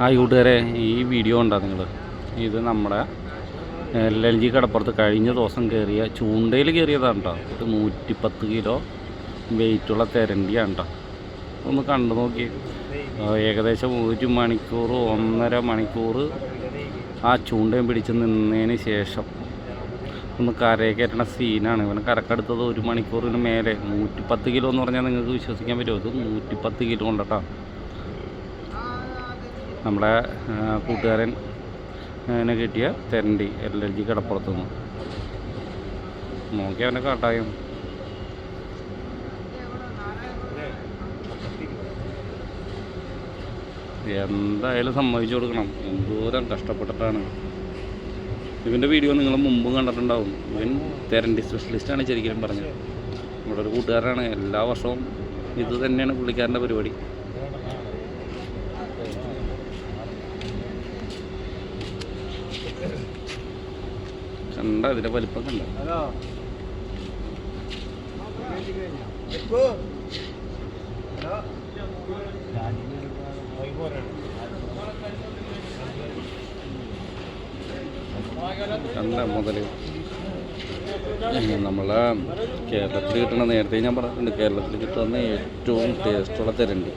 Hi കൂട്ടുകാരെ ഈ video ഉണ്ടോ നിങ്ങൾ ഇത് നമ്മുടെ എൽ എൽ ജി കടപ്പുറത്ത് കഴിഞ്ഞ ദിവസം കയറിയ ചൂണ്ടയിൽ കയറിയതാണ് കേട്ടോ ഇത് നൂറ്റിപ്പത്ത് കിലോ വെയിറ്റുള്ള തെരണ്ടിയാണ് കേട്ടോ ഒന്ന് കണ്ടു നോക്കി. ആ, ഏകദേശം ഒരു മണിക്കൂർ ഒന്നര മണിക്കൂർ ആ ചൂണ്ടയും പിടിച്ച് നിന്നതിന് ശേഷം ഒന്ന് കരയെ കയറ്റണ സീനാണ്. ഇവനെ കരക്കെടുത്തത് ഒരു മണിക്കൂറിന് മേലെ. നൂറ്റിപ്പത്ത് കിലോ എന്ന് പറഞ്ഞാൽ നിങ്ങൾക്ക് വിശ്വസിക്കാൻ പറ്റുമോ? ഇത് നൂറ്റിപ്പത്ത് കിലോ ഉണ്ട് നമ്മുടെ ആ, കൂട്ടുകാരൻ എന്നെ കിട്ടിയ തെരണ്ടി എൽ എൽ ജി കടപ്പുറത്ത് നിന്ന്. നോക്കി അവനെ കാട്ടായും. എന്തായാലും സമ്മതിച്ചു കൊടുക്കണം. എന്തോരം കഷ്ടപ്പെട്ടിട്ടാണ്. ഇവന്റെ വീഡിയോ നിങ്ങൾ മുമ്പും കണ്ടിട്ടുണ്ടാവും. ഇവൻ തെരണ്ടി സ്പെഷ്യലിസ്റ്റാണ് ശരിക്കും പറഞ്ഞത്. നമ്മുടെ ഒരു കൂട്ടുകാരനാണ്. എല്ലാ വർഷവും ഇത് തന്നെയാണ് പുള്ളിക്കാരന്റെ പരിപാടി. കണ്ട അതിന്റെ വലിപ്പം കണ്ട. ഹലോ. കണ്ട മുതൽ. നമ്മളെ കേരളത്തിൽ കിട്ടണ നേരത്തെ ഞാൻ പറഞ്ഞിട്ടുണ്ട് കേരളത്തിൽ കിട്ടുന്ന ഏറ്റവും ടേസ്റ്റുള്ള തിരണ്ടി.